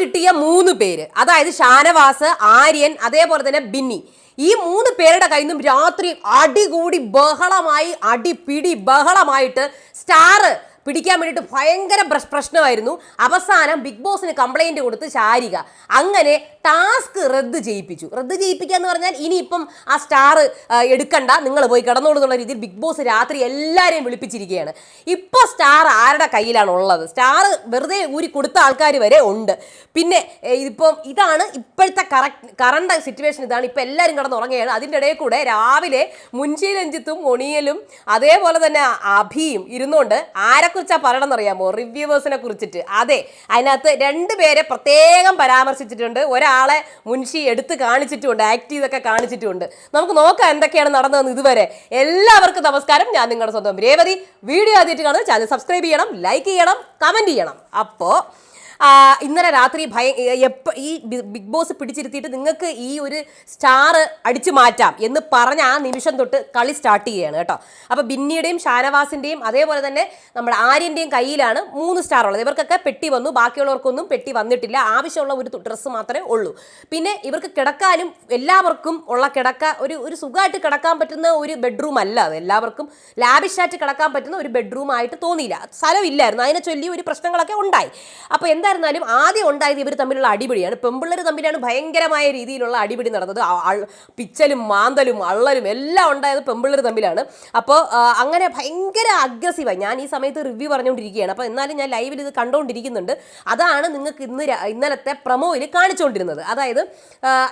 കിട്ടിയ മൂന്ന് പേര്. അതായത് ഷാനവാസ് ആര്യൻ അതേപോലെ തന്നെ ബിന്നി. ഈ മൂന്ന് പേരുടെ കയ്യിൽ നിന്നും രാത്രി അടികൂടി ബഹളമായി അടിപിടി ബഹളമായിട്ട് സ്റ്റാർ പിടിക്കാൻ വേണ്ടിയിട്ട് ഭയങ്കര പ്രശ്- പ്രശ്നമായിരുന്നു. അവസാനം ബിഗ് ബോസിന് കംപ്ലൈന്റ് കൊടുത്ത് ശാരിക. അങ്ങനെ ടാസ്ക് റദ്ദ് ചെയ്യിപ്പിച്ചു. റദ്ദ് ചെയ്യിപ്പിക്കുക എന്ന് പറഞ്ഞാൽ ഇനിയിപ്പം ആ സ്റ്റാർ എടുക്കണ്ട. നിങ്ങൾ പോയി കിടന്നോളൂ എന്നുള്ള രീതിയിൽ ബിഗ് ബോസ് രാത്രി എല്ലാവരെയും വിളിപ്പിച്ചിരിക്കുകയാണ്. ഇപ്പോൾ സ്റ്റാർ ആരുടെ കയ്യിലാണ് ഉള്ളത് സ്റ്റാർ വെറുതെ ഊരി കൊടുത്ത ആൾക്കാർ വരെ ഉണ്ട്. പിന്നെ ഇതിപ്പം ഇതാണ് ഇപ്പോഴത്തെ കറക്റ്റ് കറണ്ട് സിറ്റുവേഷൻ ഇതാണ്. ഇപ്പം എല്ലാവരും കിടന്നുറങ്ങുകയാണ്. അതിന്റെ ഇടയിൽ കൂടെ രാവിലെ മുൻഷി രഞ്ജിത്തും ഒണിയലും അതേപോലെ തന്നെ അഭിയും ഇരുന്നുകൊണ്ട് ആരെക്കുറിച്ചാണ് പറയണമെന്ന് അറിയാമോ റിവ്യൂവേഴ്സിനെ കുറിച്ചിട്ട്. അതെ അതിനകത്ത് രണ്ട് പേരെ പ്രത്യേകം പരാമർശിച്ചിട്ടുണ്ട്. ഒരാളെ മുൻഷി എടുത്ത് കാണിച്ചിട്ടുമുണ്ട് ആക്ട് ചെയ്തൊക്കെ കാണിച്ചിട്ടുമുണ്ട് നമുക്ക് നോക്കാം എന്തൊക്കെയാണ് നടന്നതെന്ന് ഇതുവരെ. എല്ലാവർക്കും നമസ്കാരം. ഞാൻ നിങ്ങളുടെ സ്വന്തം രേവതി. വീഡിയോ ആദ്യമായിട്ട് കാണുന്നത് ചാനൽ സബ്സ്ക്രൈബ് ചെയ്യണം ലൈക്ക് ചെയ്യണം കമന്റ് ചെയ്യണം. അപ്പോൾ ഇന്നലെ രാത്രി ഭയ എപ്പോൾ ഈ ബിഗ് ബോസ് പിടിച്ചിരുത്തിയിട്ട് നിങ്ങൾക്ക് ഈ ഒരു സ്റ്റാർ അടിച്ചു മാറ്റാം എന്ന് പറഞ്ഞ ആ നിമിഷം തൊട്ട് കളി സ്റ്റാർട്ട് ചെയ്യുകയാണ് കേട്ടോ. അപ്പോൾ ബിന്നിയുടെയും ഷാനവാസിന്റെയും അതേപോലെ തന്നെ നമ്മുടെ ആര്യന്റെയും കയ്യിലാണ് മൂന്ന് സ്റ്റാർ ഉള്ളത്. ഇവർക്കൊക്കെ പെട്ടി വന്നു. ബാക്കിയുള്ളവർക്കൊന്നും പെട്ടി വന്നിട്ടില്ല. ആവശ്യമുള്ള ഒരു ഡ്രസ്സ് മാത്രമേ ഉള്ളൂ. പിന്നെ ഇവർക്ക് കിടക്കാനും എല്ലാവർക്കും ഉള്ള കിടക്ക ഒരു ഒരു സുഖമായിട്ട് കിടക്കാൻ പറ്റുന്ന ഒരു ബെഡ്റൂം അല്ല അത്. എല്ലാവർക്കും ലാബിഷായിട്ട് കിടക്കാൻ പറ്റുന്ന ഒരു ബെഡ്റൂം ആയിട്ട് തോന്നിയില്ല സ്ഥലമില്ലായിരുന്നു അതിനെ ചൊല്ലി ഒരു പ്രശ്നങ്ങളൊക്കെ ഉണ്ടായി. അപ്പോൾ എന്തായിരുന്നാലും ആദ്യം ഉണ്ടായത് ഇവർ തമ്മിലുള്ള അടിപിടിയാണ്. പെമ്പിള്ളേർ തമ്മിലാണ് ഭയങ്കരമായ രീതിയിലുള്ള അടിപിടി നടന്നത്. പിച്ചലും മാന്തലും അള്ളലും എല്ലാം ഉണ്ടായത് പെമ്പിള്ളേർ തമ്മിലാണ്. അപ്പോൾ അങ്ങനെ ഭയങ്കര അഗ്രസീവായി ഞാൻ ഈ സമയത്ത് റിവ്യൂ പറഞ്ഞുകൊണ്ടിരിക്കുകയാണ്. അപ്പോൾ എന്നാലും ഞാൻ ലൈവിൽ ഇത് കണ്ടുകൊണ്ടിരിക്കുന്നുണ്ട് അതാണ് നിങ്ങൾക്ക് ഇന്ന് ഇന്നലത്തെ പ്രമോയിൽ കാണിച്ചുകൊണ്ടിരുന്നത് അതായത്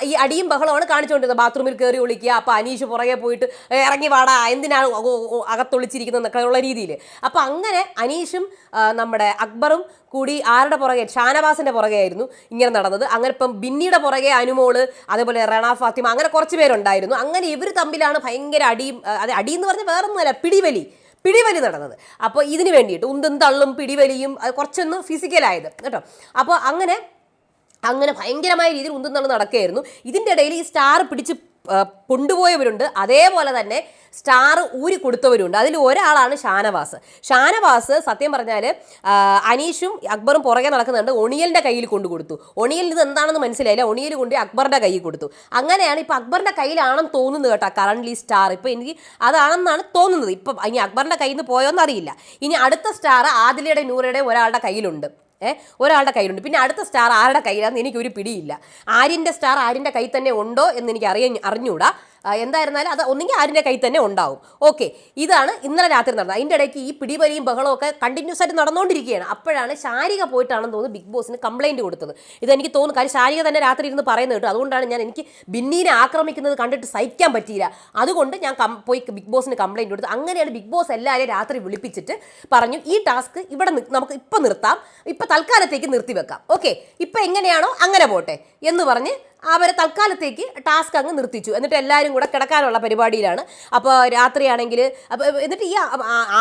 ഈ അടിയും ബഹളമാണ് കാണിച്ചുകൊണ്ടിരുന്നത് ബാത്റൂമിൽ കയറി ഒളിക്കുക അപ്പോൾ അനീഷ് പുറകെ പോയിട്ട് ഇറങ്ങി വാടാ എന്തിനാണ് ഒ- ഒ- ഒ- അകത്തൊളിച്ചിരിക്കുന്നത് എന്നൊക്കെ ഉള്ള രീതിയിൽ അപ്പോൾ അങ്ങനെ അനീഷും നമ്മുടെ അക്ബറും കൂടി ആരുടെ പുറകെ ഷാനവാസിന്റെ പുറകെ ആയിരുന്നു ഇങ്ങനെ നടന്നത്. അങ്ങനെ ഇപ്പം ബിന്നിയുടെ പുറകെ അനുമോൾ അതേപോലെ റണ ഫാത്തിമ അങ്ങനെ കുറച്ച് പേരുണ്ടായിരുന്നു. അങ്ങനെ ഇവർ തമ്മിലാണ് ഭയങ്കര അടിയും അത് അടി എന്ന് പറഞ്ഞാൽ വേറൊന്നുമല്ല പിടിവലി പിടിവലി നടന്നത്. അപ്പോൾ ഇതിന് വേണ്ടിയിട്ട് ഉന്തും തള്ളും പിടിവലിയും കുറച്ചൊന്ന് ഫിസിക്കലായത് കേട്ടോ. അപ്പോൾ അങ്ങനെ അങ്ങനെ ഭയങ്കരമായ രീതിയിൽ ഉന്തും തള്ളും നടക്കുകയായിരുന്നു. ഇതിന്റെ ഇടയിൽ ഈ സ്റ്റാർ പിടിച്ച് കൊണ്ടുപോയവരുണ്ട് അതേപോലെ തന്നെ സ്റ്റാർ ഊരി കൊടുത്തവരുണ്ട്. അതിൽ ഒരാളാണ് ഷാനവാസ്. ഷാനവാസ് സത്യം പറഞ്ഞാൽ അനീഷും അക്ബറും പുറകെ നടക്കുന്നുണ്ട്. ഒണിയലിന്റെ കയ്യിൽ കൊണ്ടു കൊടുത്തു. ഒണിയൽ ഇത് എന്താണെന്ന് മനസ്സിലായില്ല. ഒണിയൽ കൊണ്ട് അക്ബറിന്റെ കയ്യിൽ കൊടുത്തു. അങ്ങനെയാണ് ഇപ്പോൾ അക്ബറിന്റെ കയ്യിലാണെന്ന് തോന്നുന്നത് കേട്ടോ കറണ്ട്ലി സ്റ്റാർ ഇപ്പോൾ എനിക്ക് അതാണെന്നാണ് തോന്നുന്നത്. ഇപ്പം ഇനി അക്ബറിന്റെ കയ്യിൽ നിന്ന് പോയോന്ന് അറിയില്ല. ഇനി അടുത്ത സ്റ്റാർ ആദിലയുടെ നൂറയുടെ ഒരാളുടെ കയ്യിലുണ്ട്. ഏ ഒരാളുടെ കയ്യിലുണ്ട്. പിന്നെ അടുത്ത സ്റ്റാർ ആരുടെ കയ്യിലാണെന്ന് എനിക്കൊരു പിടിയില്ല. ആര്യന്റെ സ്റ്റാർ ആര്യന്റെ കയ്യിൽ തന്നെ ഉണ്ടോ എന്ന് എനിക്ക് അറിയാൻ അറിഞ്ഞൂടാ. എന്തായിരുന്നാലും അത് ഒന്നെങ്കിൽ ആരിന്റെ കയ്യിൽ തന്നെ ഉണ്ടാവും. ഓക്കെ ഇതാണ് ഇന്നലെ രാത്രി നടന്നത്. അതിന്റെ ഇടയ്ക്ക് ഈ പിടിവലിയും ബഹളവും ഒക്കെ കണ്ടിന്യൂസ് ആയിട്ട് നടന്നുകൊണ്ടിരിക്കുകയാണ്. അപ്പോഴാണ് ശാരിക പോയിട്ടാണെന്ന് തോന്നുന്നു ബിഗ് ബോസിന് കംപ്ലൈന്റ് കൊടുത്തത്. ഇതെനിക്ക് തോന്നുന്നു കാര്യം ശാരിക തന്നെ രാത്രി ഇരുന്ന് പറയുന്നത് കേട്ടോ. അതുകൊണ്ടാണ് ഞാൻ എനിക്ക് ബിന്നീനെ ആക്രമിക്കുന്നത് കണ്ടിട്ട് സഹിക്കാൻ പറ്റിയില്ല. അതുകൊണ്ട് ഞാൻ പോയി ബിഗ് ബോസിന് കംപ്ലൈന്റ് കൊടുത്തു. അങ്ങനെയാണ് ബിഗ് ബോസ് എല്ലാവരെയും രാത്രി വിളിപ്പിച്ചിട്ട് പറഞ്ഞു ഈ ടാസ്ക് ഇവിടെ നമുക്ക് ഇപ്പം നിർത്താം. ഇപ്പം തൽക്കാലത്തേക്ക് നിർത്തി വെക്കാം ഓക്കെ ഇപ്പം എങ്ങനെയാണോ അങ്ങനെ പോട്ടെ എന്ന് പറഞ്ഞ് അവരെ തൽക്കാലത്തേക്ക് ടാസ്ക് അങ്ങ് നിർത്തിച്ചു. എന്നിട്ട് എല്ലാവരും കൂടെ കിടക്കാനുള്ള പരിപാടിയിലാണ്. അപ്പോൾ രാത്രിയാണെങ്കിൽ അപ്പോൾ എന്നിട്ട് ഈ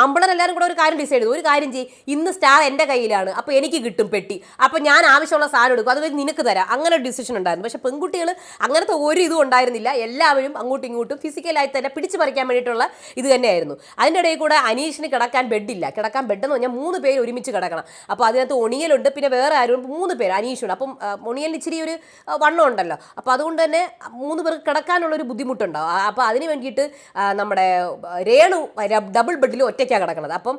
ആമ്പിളർ എല്ലാവരും കൂടെ ഒരു കാര്യം ഡിസൈഡ് ചെയ്തു. ഒരു കാര്യം ചെയ്യും. ഇന്ന് സ്റ്റാർ എന്റെ കയ്യിലാണ്. അപ്പോൾ എനിക്ക് കിട്ടും പെട്ടി. അപ്പോൾ ഞാൻ ആവശ്യമുള്ള സാധനം എടുക്കും. അത് കഴിഞ്ഞ് നിനക്ക് തരാം. അങ്ങനെ ഒരു ഡിസിഷൻ ഉണ്ടായിരുന്നു. പക്ഷേ പെൺകുട്ടികൾ അങ്ങനത്തെ ഒരു ഇതും ഉണ്ടായിരുന്നില്ല. എല്ലാവരും അങ്ങോട്ടും ഇങ്ങോട്ടും ഫിസിക്കലായി തന്നെ പിടിച്ചു പറിക്കാൻ വേണ്ടിയിട്ടുള്ള ഇത് തന്നെയായിരുന്നു. അതിന്റെ ഇടയിൽ കൂടെ അനീഷിന് കിടക്കാൻ ബെഡില്ല കിടക്കാൻ ബെഡെന്ന് പറഞ്ഞാൽ മൂന്ന് പേര് ഒരുമിച്ച് കിടക്കണം. അപ്പോൾ അതിനകത്ത് ഒണിയലുണ്ട്. പിന്നെ വേറെ ആരും മൂന്ന് പേര്. അനീഷുണ്ട്. അപ്പം ഒണിയലിന് ഇച്ചിരി ഒരു വണ്ണം ഉണ്ടല്ലോ. അപ്പോൾ അതുകൊണ്ട് തന്നെ മൂന്ന് പേർക്ക് കിടക്കാനുള്ള ഒരു ബുദ്ധിമുട്ടുണ്ടാവും അപ്പോൾ അതിന് വേണ്ടിയിട്ട് നമ്മുടെ രേണു ഡബിൾ ബെഡിൽ ഒറ്റയ്ക്കാണ് കിടക്കുന്നത് അപ്പം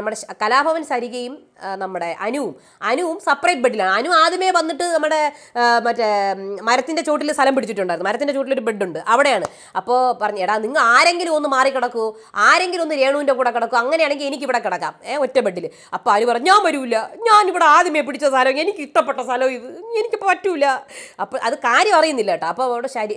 നമ്മുടെ കലാഭവൻ സരികയും നമ്മുടെ അനുവും അനുവും സെപ്പറേറ്റ് ബെഡിലാണ് അനു ആദ്യമേ വന്നിട്ട് നമ്മുടെ മറ്റേ മരത്തിന്റെ ചോട്ടിൽ സ്ഥലം പിടിച്ചിട്ടുണ്ടായിരുന്നു. മരത്തിന്റെ ചോട്ടിൽ ഒരു ബെഡുണ്ട് അവിടെയാണ്. അപ്പോൾ പറഞ്ഞു എടാ നിങ്ങൾ ആരെങ്കിലും ഒന്ന് മാറി കിടക്കുമോ ആരെങ്കിലും ഒന്ന് രേണുവിന്റെ കൂടെ കിടക്കുമോ അങ്ങനെയാണെങ്കിൽ എനിക്ക് ഇവിടെ കിടക്കാം. ഏ ഒറ്റ ബെഡിൽ അപ്പോൾ അനു പറഞ്ഞു ഞാൻ വരൂല. ഞാൻ ഇവിടെ ആദ്യമേ പിടിച്ച സ്ഥലം. എനിക്ക് ഇഷ്ടപ്പെട്ട സ്ഥലം ഇത്. എനിക്ക് പറ്റൂല. അപ്പോൾ അത് കാര്യം അറിയുന്നില്ല കേട്ടോ. അപ്പോൾ അവിടെ ശരി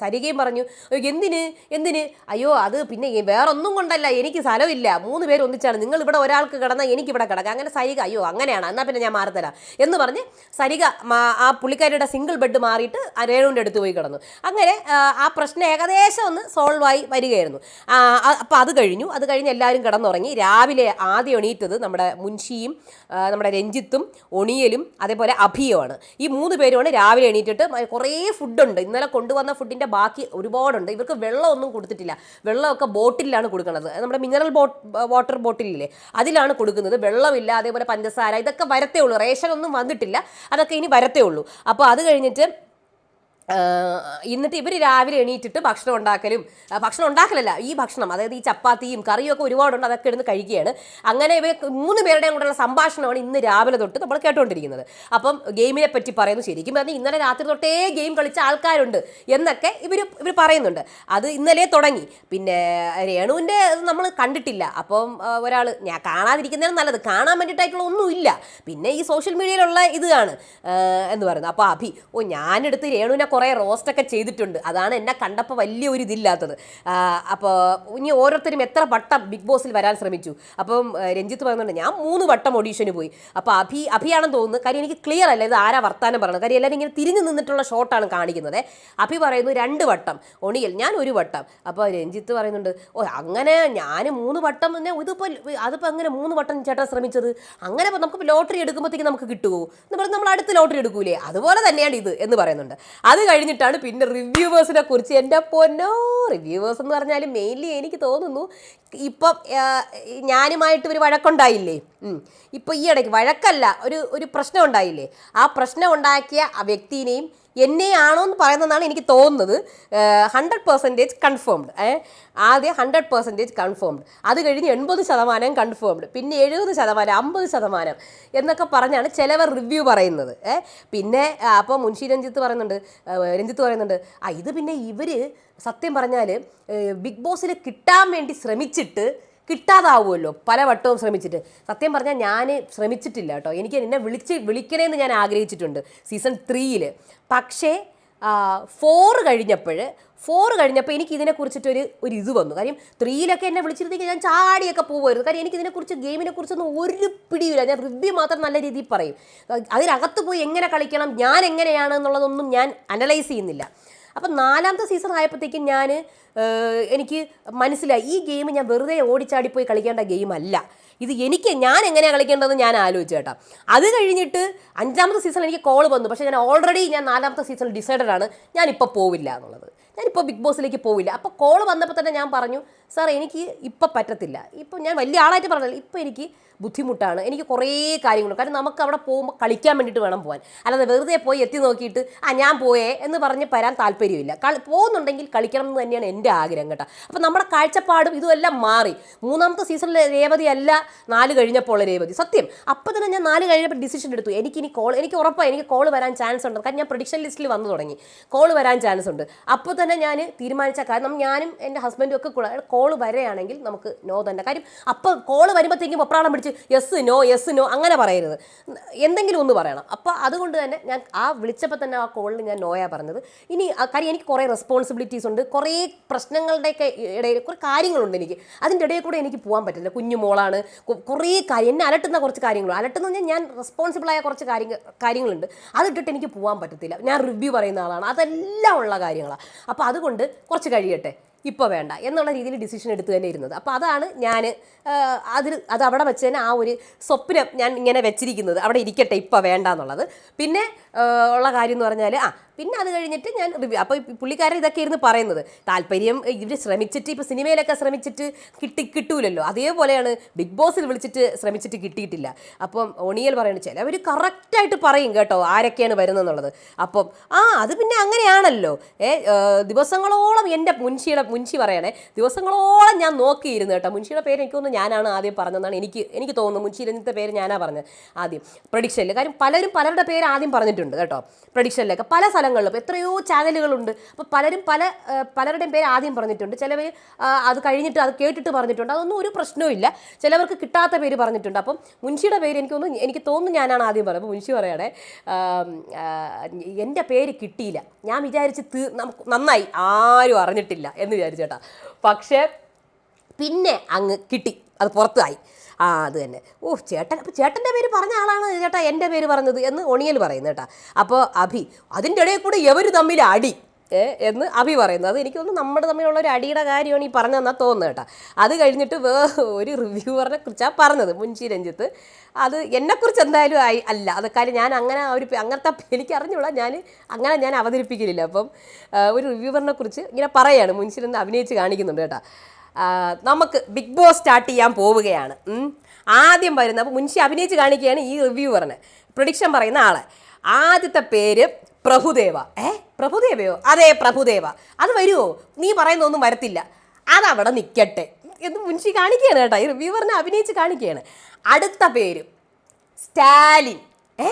സരികയും പറഞ്ഞു "അയ്യോ, എന്തിന് എന്തിന്? അയ്യോ അത് പിന്നെ വേറൊന്നും കൊണ്ടല്ല എനിക്ക് സ്ഥലമില്ല. മൂന്ന് പേര് ഒന്നിച്ചാണ്. നിങ്ങൾ ഇവിടെ ഒരാൾക്ക് കിടന്നാൽ എനിക്കിവിടെ കിടക്കാം. അങ്ങനെ സരിക അയ്യോ അങ്ങനെയാണ്. എന്നാൽ പിന്നെ ഞാൻ മാറിത്തരാം എന്ന് പറഞ്ഞ് സരിക ആ പുള്ളിക്കാരിയുടെ സിംഗിൾ ബെഡ് മാറിയിട്ട് രേണുവിന്റെ അടുത്ത് പോയി കിടന്നു. അങ്ങനെ ആ, പ്രശ്നം ഏകദേശം ഒന്ന് സോൾവ് ആയി വരികയായിരുന്നു. അപ്പോൾ അത് കഴിഞ്ഞു. അത് കഴിഞ്ഞ് എല്ലാവരും കിടന്നുറങ്ങി. രാവിലെ ആദ്യം എണീറ്റത് നമ്മുടെ മുൻഷിയും നമ്മുടെ രഞ്ജിത്തും ഒണിയലും അതേപോലെ അഭിയുമാണ് ഈ മൂന്ന് പേരുമാണ് രാവിലെ എണീറ്റ് എണീറ്റിട്ട് കുറേ ഫുഡുണ്ട് ഇന്നലെ കൊണ്ടുവന്ന ഫുഡിന്റെ ബാക്കി ഒരുപാടുണ്ട്. ഇവർക്ക് വെള്ളമൊന്നും കൊടുത്തിട്ടില്ല. വെള്ളമൊക്കെ ബോട്ടിലാണ് കൊടുക്കുന്നത്. നമ്മുടെ മിനറൽ ബോട്ട് വാട്ടർ ബോട്ടിലില്ലേ അതിലാണ് കൊടുക്കുന്നത്. വെള്ളമില്ല അതേപോലെ പഞ്ചസാര ഇതൊക്കെ വരത്തേ ഉള്ളൂ. റേഷൻ ഒന്നും വന്നിട്ടില്ല. അതൊക്കെ ഇനി വരത്തേ ഉള്ളൂ. അപ്പോൾ അത് കഴിഞ്ഞിട്ട് എന്നിട്ട് ഇവർ രാവിലെ എണീറ്റിട്ട് ഭക്ഷണം ഉണ്ടാക്കലും ഭക്ഷണം ഉണ്ടാക്കലല്ല ഈ ഭക്ഷണം അതായത് ഈ ചപ്പാത്തിയും കറിയും ഒക്കെ ഒരുപാടുണ്ട് അതൊക്കെ ഇരുന്ന് കഴിക്കുകയാണ്. അങ്ങനെ ഇവർ മൂന്ന് പേരുടെയും കൂടെയുള്ള സംഭാഷണമാണ് ഇന്ന് രാവിലെ തൊട്ട് നമ്മൾ കേട്ടുകൊണ്ടിരിക്കുന്നത്. അപ്പം ഗെയിമിനെ പറ്റി പറയുന്നു ശരിക്കും പറഞ്ഞാൽ ഇന്നലെ രാത്രി തൊട്ടേ ഗെയിം കളിച്ച ആൾക്കാരുണ്ട് എന്നൊക്കെ ഇവർ ഇവർ പറയുന്നുണ്ട്. അത് ഇന്നലെ തുടങ്ങി. പിന്നെ രേണുവിന്റെ നമ്മൾ കണ്ടിട്ടില്ല. അപ്പം ഒരാൾ ഞാൻ കാണാതിരിക്കുന്നതിന് നല്ലത് കാണാൻ വേണ്ടിയിട്ടായിട്ടുള്ള ഒന്നുമില്ല. പിന്നെ ഈ സോഷ്യൽ മീഡിയയിലുള്ള ഇതാണ് എന്ന് പറയുന്നത്. അപ്പോൾ അഭി ഓ ഞാനെടുത്ത് രേണുവിനെ കുറേ റോസ്റ്റൊക്കെ ചെയ്തിട്ടുണ്ട്. അതാണ് എന്നെ കണ്ടപ്പോൾ വലിയ ഒരു ഇതില്ലാത്തത് അപ്പോൾ ഇനി ഓരോരുത്തരും എത്ര വട്ടം ബിഗ് ബോസിൽ വരാൻ ശ്രമിച്ചു. അപ്പം രഞ്ജിത്ത് പറയുന്നുണ്ട് ഞാൻ മൂന്ന് വട്ടം ഓഡീഷന് പോയി. അപ്പോൾ അഭി അഭിയാണെന്ന് തോന്നുന്നു. കാര്യം എനിക്ക് ക്ലിയർ അല്ല ഇത് ആരാ വർത്താനം പറയുന്നത്? കാര്യം എല്ലാവരും ഇങ്ങനെ തിരിഞ്ഞു നിന്നിട്ടുള്ള ഷോട്ടാണ് കാണിക്കുന്നത്. അഭി പറയുന്നു രണ്ട് വട്ടം. ഒണിയൽ ഞാൻ ഒരു വട്ടം. അപ്പോൾ രഞ്ജിത്ത് പറയുന്നുണ്ട് ഓ അങ്ങനെ ഞാൻ മൂന്ന് വട്ടം തന്നെ ഇതിപ്പോൾ അതിപ്പോൾ അങ്ങനെ മൂന്ന് വട്ടം ചേട്ടാ ശ്രമിച്ചത്? അങ്ങനെ നമുക്ക് ലോട്ടറി എടുക്കുമ്പോഴത്തേക്ക് നമുക്ക് കിട്ടുമോ എന്ന് പറഞ്ഞ് നമ്മൾ അടുത്ത ലോട്ടറി എടുക്കൂലേ? അതുപോലെ തന്നെയാണ് ഇത് എന്ന് പറയുന്നുണ്ട്. അത് കഴിഞ്ഞിട്ടാണ് പിന്നെ റിവ്യൂവേഴ്സിനെ കുറിച്ച് എന്റെ പൊന്നോ റിവ്യൂവേഴ്സ് എന്ന് പറഞ്ഞാൽ മെയിൻലി എനിക്ക് തോന്നുന്നു ഇപ്പം ഞാനുമായിട്ട് ഒരു വഴക്കുണ്ടായില്ലേ? ഇപ്പോൾ ഈ ഇടയ്ക്ക് വഴക്കല്ല ഒരു ഒരു പ്രശ്നം ഉണ്ടായില്ലേ? ആ പ്രശ്നം ഉണ്ടാക്കിയ ആ വ്യക്തിനെയും എന്നെയാണോ എന്ന് പറയുന്നതാണ് എനിക്ക് തോന്നുന്നത്. ഹൺഡ്രഡ് പെർസെന്റേജ് കൺഫേംഡ് ആദ്യം ഹൺഡ്രഡ് പെർസെന്റേജ് കൺഫേംഡ് അത് കഴിഞ്ഞ് എൺപത് ശതമാനം കൺഫേംഡ് പിന്നെ എഴുപത് ശതമാനം അമ്പത് ശതമാനം എന്നൊക്കെ പറഞ്ഞാണ് ചിലവർ റിവ്യൂ പറയുന്നത്. പിന്നെ അപ്പോൾ മുൻഷി രഞ്ജിത്ത് പറയുന്നുണ്ട്. രഞ്ജിത്ത് പറയുന്നുണ്ട്. ആ ഇത് പിന്നെ ഇവർ സത്യം പറഞ്ഞാൽ ബിഗ് ബോസിൽ കിട്ടാൻ വേണ്ടി ശ്രമിച്ചിട്ട് കിട്ടാതാവുമല്ലോ. പല വട്ടവും ശ്രമിച്ചിട്ട്. സത്യം പറഞ്ഞാൽ ഞാൻ ശ്രമിച്ചിട്ടില്ല കേട്ടോ. എനിക്ക് എന്നെ വിളിച്ച് വിളിക്കണേന്ന് ഞാൻ ആഗ്രഹിച്ചിട്ടുണ്ട് സീസൺ ത്രീയിൽ പക്ഷേ ഫോർ കഴിഞ്ഞപ്പോൾ ഫോർ കഴിഞ്ഞപ്പോൾ എനിക്ക് ഇതിനെക്കുറിച്ചിട്ടൊരു ഒരു ഇത് വന്നു. കാര്യം ത്രീയിലൊക്കെ എന്നെ വിളിച്ചിരുന്നെങ്കിൽ ഞാൻ ചാടിയൊക്കെ പോകുമായിരുന്നു കാര്യം എനിക്ക് ഇതിനെക്കുറിച്ച് ഗെയിമിനെ കുറിച്ചൊന്നും ഒരു പിടിയില്ല ഞാൻ റിവ്യൂ മാത്രം നല്ല രീതിയിൽ പറയും. അതിനകത്ത് പോയി എങ്ങനെ കളിക്കണം ഞാൻ എങ്ങനെയാണ് എന്നുള്ളതൊന്നും ഞാൻ അനലൈസ് ചെയ്യുന്നില്ല. അപ്പം നാലാമത്തെ സീസൺ ആയപ്പോഴത്തേക്കും ഞാൻ എനിക്ക് മനസ്സിലായി ഈ ഗെയിം ഞാൻ വെറുതെ ഓടിച്ചാടിപ്പോയി കളിക്കേണ്ട ഗെയിം അല്ല. ഇത് എനിക്ക് ഞാൻ എങ്ങനെയാണ് കളിക്കേണ്ടതെന്ന് ഞാൻ ആലോചിച്ചു കേട്ടോ. അത് കഴിഞ്ഞിട്ട് അഞ്ചാമത്തെ സീസൺ എനിക്ക് കോൾ വന്നു. പക്ഷേ ഞാൻ ഓൾറെഡി ഞാൻ നാലാമത്തെ സീസൺ ഡിസൈഡഡ് ആണ് ഞാനിപ്പോൾ പോവില്ല എന്നുള്ളത്. ഞാനിപ്പോൾ ബിഗ് ബോസിലേക്ക് പോവില്ല. അപ്പോൾ കോൾ വന്നപ്പോൾ തന്നെ ഞാൻ പറഞ്ഞു സാർ എനിക്ക് ഇപ്പം പറ്റത്തില്ല. ഇപ്പം ഞാൻ വലിയ ആളായിട്ട് പറഞ്ഞില്ല. ഇപ്പം എനിക്ക് ബുദ്ധിമുട്ടാണ്. എനിക്ക് കുറേ കാര്യങ്ങളുണ്ട്. കാരണം നമുക്ക് അവിടെ പോകുമ്പോൾ കളിക്കാൻ വേണ്ടിയിട്ട് വേണം പോകാൻ അല്ലാതെ വെറുതെ പോയി എത്തി നോക്കിയിട്ട് ആ ഞാൻ പോയേ എന്ന് പറഞ്ഞ് വരാൻ താല്പര്യമില്ല. കളി പോകുന്നുണ്ടെങ്കിൽ കളിക്കണം എന്ന് തന്നെയാണ് എന്റെ ആഗ്രഹം കേട്ടോ. അപ്പം നമ്മുടെ കാഴ്ചപ്പാടും ഇതുമെല്ലാം മാറി. മൂന്നാമത്തെ സീസണിലെ രേവതി അല്ല നാല് കഴിഞ്ഞപ്പോൾ ഉള്ള രേവതി. സത്യം. അപ്പം തന്നെ ഞാൻ നാല് കഴിഞ്ഞപ്പോൾ ഡിസിഷൻ എടുത്തു. എനിക്കിനി കോൾ എനിക്ക് ഉറപ്പാണ് എനിക്ക് കോൾ വരാൻ ചാൻസ് ഉണ്ട്. കാരണം ഞാൻ പ്രൊഡിക്ഷൻ ലിസ്റ്റിൽ വന്നു തുടങ്ങി. കോൾ വരാൻ ചാൻസ് ഉണ്ട്. അപ്പോൾ തന്നെ ഞാൻ തീരുമാനിച്ച കാരണം ഞാനും എന്റെ ഹസ്ബൻഡും ഒക്കെ കോൾ വരെയാണെങ്കിൽ നമുക്ക് നോ തന്നെ. കാര്യം അപ്പോൾ കോൾ വരുമ്പോഴത്തേക്കും ഒപ്രാളം പിടിച്ച് യെസ് നോ യെസ് നോ അങ്ങനെ പറയരുത്. എന്തെങ്കിലും ഒന്ന് പറയണം. അപ്പോൾ അതുകൊണ്ട് തന്നെ ഞാൻ ആ വിളിച്ചപ്പോൾ തന്നെ ആ കോളിൽ ഞാൻ നോയാ പറഞ്ഞത്. ഇനി കാര്യം എനിക്ക് കുറേ റെസ്പോൺസിബിലിറ്റീസ് ഉണ്ട്. കുറേ പ്രശ്നങ്ങളുടെയൊക്കെ ഇടയിൽ കുറേ കാര്യങ്ങളുണ്ട് എനിക്ക്. അതിന്റെ ഇടയിൽ കൂടെ എനിക്ക് പോകാൻ പറ്റില്ല. കുഞ്ഞു മോളാണ്. കുറേ കാര്യം എന്നെ അലട്ടുന്ന കുറച്ച് കാര്യങ്ങൾ അലട്ടുന്ന പറഞ്ഞാൽ ഞാൻ റെസ്പോൺസിബിളായ കുറച്ച് കാര്യങ്ങൾ കാര്യങ്ങളുണ്ട്. അതിട്ടിട്ട് എനിക്ക് പോകാൻ പറ്റത്തില്ല. ഞാൻ റിവ്യൂ പറയുന്ന ആളാണ്. അതെല്ലാം ഉള്ള കാര്യങ്ങളാണ് അപ്പോൾ അതുകൊണ്ട് കുറച്ച് കഴിയട്ടെ. ഇപ്പോൾ വേണ്ട എന്നുള്ള രീതിയിൽ ഡിസിഷൻ എടുത്തു തന്നെ ഇരുന്നത്. അപ്പോൾ അതാണ് ഞാൻ അതിൽ അത് അവിടെ വെച്ച് തന്നെ ആ ഒരു സ്വപ്നം ഞാൻ ഇങ്ങനെ വെച്ചിരിക്കുന്നത്. അവിടെ ഇരിക്കട്ടെ ഇപ്പോൾ വേണ്ട എന്നുള്ളത്. പിന്നെ ഉള്ള കാര്യം എന്ന് പറഞ്ഞാൽ ആ പിന്നെ അത് കഴിഞ്ഞിട്ട് ഞാൻ റിവ്യൂ അപ്പോൾ പുള്ളിക്കാരൻ ഇതൊക്കെ ഇരുന്ന് പറയുന്നത് താല്പര്യം ഇവർ ശ്രമിച്ചിട്ട് ഇപ്പോൾ സിനിമയിലൊക്കെ ശ്രമിച്ചിട്ട് കിട്ടി കിട്ടൂലല്ലോ. അതേപോലെയാണ് ബിഗ് ബോസിൽ വിളിച്ചിട്ട് ശ്രമിച്ചിട്ട് കിട്ടിയിട്ടില്ല. അപ്പം ഒണിയൽ പറയുന്നത് ചിലവർ കറക്റ്റായിട്ട് പറയും കേട്ടോ ആരൊക്കെയാണ് വരുന്നതെന്നുള്ളത്. അപ്പം ആ അത് പിന്നെ അങ്ങനെയാണല്ലോ. ഏ ദിവസങ്ങളോളം എന്റെ മുൻഷിയുടെ മുൻഷി പറയണേ ദിവസങ്ങളോളം ഞാൻ നോക്കിയിരുന്നു കേട്ടോ. മുൻഷിയുടെ പേര് എനിക്ക് തോന്നുന്നു ഞാനാണ് ആദ്യം പറഞ്ഞതെന്നാണ് എനിക്ക് എനിക്ക് തോന്നുന്നു. മുൻഷി രഞ്ജിത്തെ പേര് ഞാനാ പറഞ്ഞത് ആദ്യം. പ്രഡിക്ഷനിൽ കാര്യം പലരും പലരുടെ പേര് ആദ്യം പറഞ്ഞിട്ടുണ്ട് കേട്ടോ പ്രഡിക്ഷനിലൊക്കെ പല സ്ഥലങ്ങളിലും. എത്രയോ ചാനലുകളുണ്ട്. അപ്പോൾ പലരും പല പലരുടെയും പേര് ആദ്യം പറഞ്ഞിട്ടുണ്ട്. ചിലവർ അത് കഴിഞ്ഞിട്ട് അത് കേട്ടിട്ട് പറഞ്ഞിട്ടുണ്ട്. അതൊന്നും ഒരു പ്രശ്നവും ഇല്ല. ചിലവർക്ക് കിട്ടാത്ത പേര് പറഞ്ഞിട്ടുണ്ട്. അപ്പം മുൻഷിയുടെ പേര് എനിക്ക് തോന്നുന്നു എനിക്ക് തോന്നുന്നു ഞാനാണ് ആദ്യം പറഞ്ഞത്. അപ്പോൾ മുൻഷി പറയണേ എന്റെ പേര് കിട്ടിയില്ല. ഞാൻ വിചാരിച്ച് നന്നായി. ആരും അറിഞ്ഞിട്ടില്ല എന്ന് വിചാരിച്ചു കേട്ടാ. പക്ഷേ പിന്നെ അങ്ങ് കിട്ടി. അത് പുറത്തായി. ആ അത് തന്നെ. ഓ ചേട്ടൻ അപ്പോൾ ചേട്ടന്റെ പേര് പറഞ്ഞ ആളാണ് ചേട്ടാ എന്റെ പേര് പറഞ്ഞത് എന്ന് ഒണിയൽ പറയുന്നു കേട്ടാ. അപ്പോൾ അഭി അതിന്റെ ഇടയിൽ കൂടെ എവർ തമ്മിൽ അടി? എന്ന് അഭി പറയുന്നു. അത് എനിക്ക് തോന്നുന്നു നമ്മുടെ തമ്മിലുള്ള ഒരു അടിയുടെ കാര്യമാണ് ഈ പറഞ്ഞതെന്നാ തോന്നുന്നത് കേട്ടോ. അത് കഴിഞ്ഞിട്ട് വേ ഒരു റിവ്യൂവറിനെ കുറിച്ചാണ് പറഞ്ഞത് മുൻഷി രഞ്ജിത്ത്. അത് എന്നെക്കുറിച്ച് എന്തായാലും ആയി അല്ല അത് കാര്യം ഞാൻ അങ്ങനെ ഒരു അങ്ങനത്തെ എനിക്ക് അറിഞ്ഞുള്ള ഞാൻ അങ്ങനെ ഞാൻ അവതരിപ്പിക്കലില്ല. അപ്പം ഒരു റിവ്യൂവറിനെ കുറിച്ച് ഇങ്ങനെ പറയാണ്. മുൻഷി നിന്ന് അഭിനയിച്ച് കാണിക്കുന്നുണ്ട് കേട്ടോ. നമുക്ക് ബിഗ് ബോസ് സ്റ്റാർട്ട് ചെയ്യാൻ പോവുകയാണ്. ആദ്യം വരുന്ന അപ്പോൾ മുൻഷി അഭിനയിച്ച് കാണിക്കുകയാണ് ഈ റിവ്യൂവറിന് പ്രൊഡിക്ഷൻ പറയുന്ന ആളെ. ആദ്യത്തെ പേര് പ്രഭുദേവ. ഏ? പ്രഭുദേവയോ? അതെ പ്രഭുദേവ. അത് വരുമോ നീ പറയുന്ന ഒന്നും വരത്തില്ല. അതവിടെ നിൽക്കട്ടെ എന്ന് മുൻഷി കാണിക്കുകയാണ് കേട്ടോ. ഈ റിവ്യൂവറിനെ അഭിനയിച്ച് കാണിക്കുകയാണ് അടുത്ത പേര്. സ്റ്റാലിൻ. ഏ?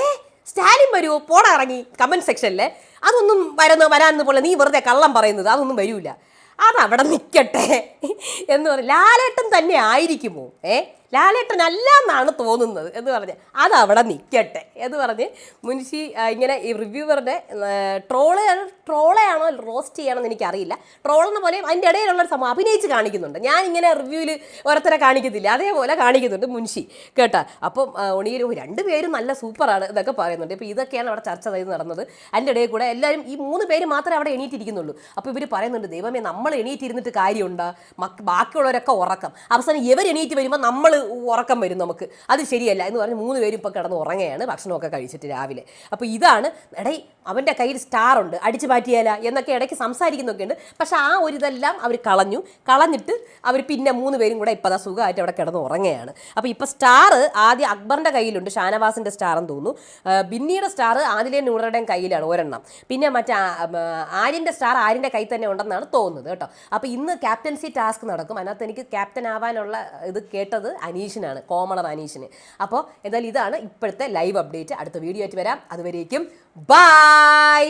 സ്റ്റാലിൻ വരുമോ പോടാ ഇറങ്ങി. കമന്റ് സെക്ഷനിലെ അതൊന്നും വരുന്ന വരാന്ന് പോലെ നീ വെറുതെ കള്ളം പറയുന്നത്. അതൊന്നും വരൂല. അതവിടെ നിൽക്കട്ടെ എന്ന് പറഞ്ഞു ലാലേട്ടൻ തന്നെ ആയിരിക്കുമോ? ഏ? ലാലേട്ടൻ അല്ല എന്നാണ് തോന്നുന്നത് എന്ന് പറഞ്ഞ് അതവിടെ നിൽക്കട്ടെ എന്ന് പറഞ്ഞ് മുൻഷി ഇങ്ങനെ ഈ റിവ്യൂവറുടെ ട്രോൾ ട്രോളയാണോ റോസ്റ്റ് ചെയ്യണമെന്ന് എനിക്കറിയില്ല. ട്രോളെന്ന പോലെ അതിന്റെ ഇടയിലുള്ള ഒരു സംഭവം അഭിനയിച്ച് കാണിക്കുന്നുണ്ട്. ഞാൻ ഇങ്ങനെ റിവ്യൂവിൽ ഓരോരുത്തരെ കാണിക്കത്തില്ല. അതേപോലെ കാണിക്കുന്നുണ്ട് മുൻഷി. കേട്ടോ? അപ്പം ഉണിയിൽ രണ്ട് പേരും നല്ല സൂപ്പറാണ് ഇതൊക്കെ പറയുന്നുണ്ട്. ഇപ്പോൾ ഇതൊക്കെയാണ് അവിടെ ചർച്ച ചെയ്ത് നടന്നത്. അതിന്റെ ഇടയിൽ കൂടെ എല്ലാവരും ഈ മൂന്ന് പേര് മാത്രമേ അവിടെ എണീറ്റിരിക്കുന്നുള്ളൂ. അപ്പോൾ ഇവർ പറയുന്നുണ്ട് ദൈവമേ നമ്മൾ എണീറ്റിരുന്നിട്ട് കാര്യമുണ്ട്? ബാക്കിയുള്ളവരൊക്കെ ഉറക്കം. അവസാനം ഇവർ എണീറ്റ് വരുമ്പോൾ നമ്മൾ ഉറക്കം വരും നമുക്ക്. അത് ശരിയല്ല എന്ന് പറഞ്ഞ് മൂന്ന് പേരും ഇപ്പോൾ കിടന്ന് ഉറങ്ങുകയാണ്. ഭക്ഷണമൊക്കെ കഴിച്ചിട്ട് രാവിലെ. അപ്പോൾ ഇതാണ് എടേ അവന്റെ കയ്യിൽ സ്റ്റാർ ഉണ്ട്. അടിച്ചു മാറ്റിയാല എന്നൊക്കെ ഇടയ്ക്ക് സംസാരിക്കുന്നൊക്കെ ഉണ്ട് പക്ഷേ ആ ഒരു ഇതെല്ലാം അവർ കളഞ്ഞു. കളഞ്ഞിട്ട് അവർ പിന്നെ മൂന്ന് പേരും കൂടെ ഇപ്പോൾ അതാ സുഖമായിട്ട് അവിടെ കിടന്ന് ഉറങ്ങുകയാണ്. അപ്പോൾ ഇപ്പോൾ സ്റ്റാർ ആദ്യം അക്ബറിന്റെ കയ്യിലുണ്ട്. ഷാനവാസിന്റെ സ്റ്റാർ എന്ന് തോന്നുന്നു. ബിന്നിയുടെ സ്റ്റാർ ആദിലെ നൂറുടെയും കയ്യിലാണ് ഒരെണ്ണം. പിന്നെ മറ്റേ ആര്യന്റെ സ്റ്റാർ ആര്യന്റെ കയ്യിൽ തന്നെ ഉണ്ടെന്നാണ് തോന്നുന്നത് കേട്ടോ. അപ്പോൾ ഇന്ന് ക്യാപ്റ്റൻസി ടാസ്ക് നടക്കും. അതിനകത്ത് എനിക്ക് ക്യാപ്റ്റൻ ആവാനുള്ള ഇത് കേട്ടത് അനീഷിനാണ് കോമണർ അനീഷിന്. അപ്പോൾ എന്തായാലും ഇതാണ് ഇപ്പോഴത്തെ ലൈവ് അപ്ഡേറ്റ് അടുത്ത വീഡിയോ ആയിട്ട് വരാം. അതുവരേക്കും ബൈ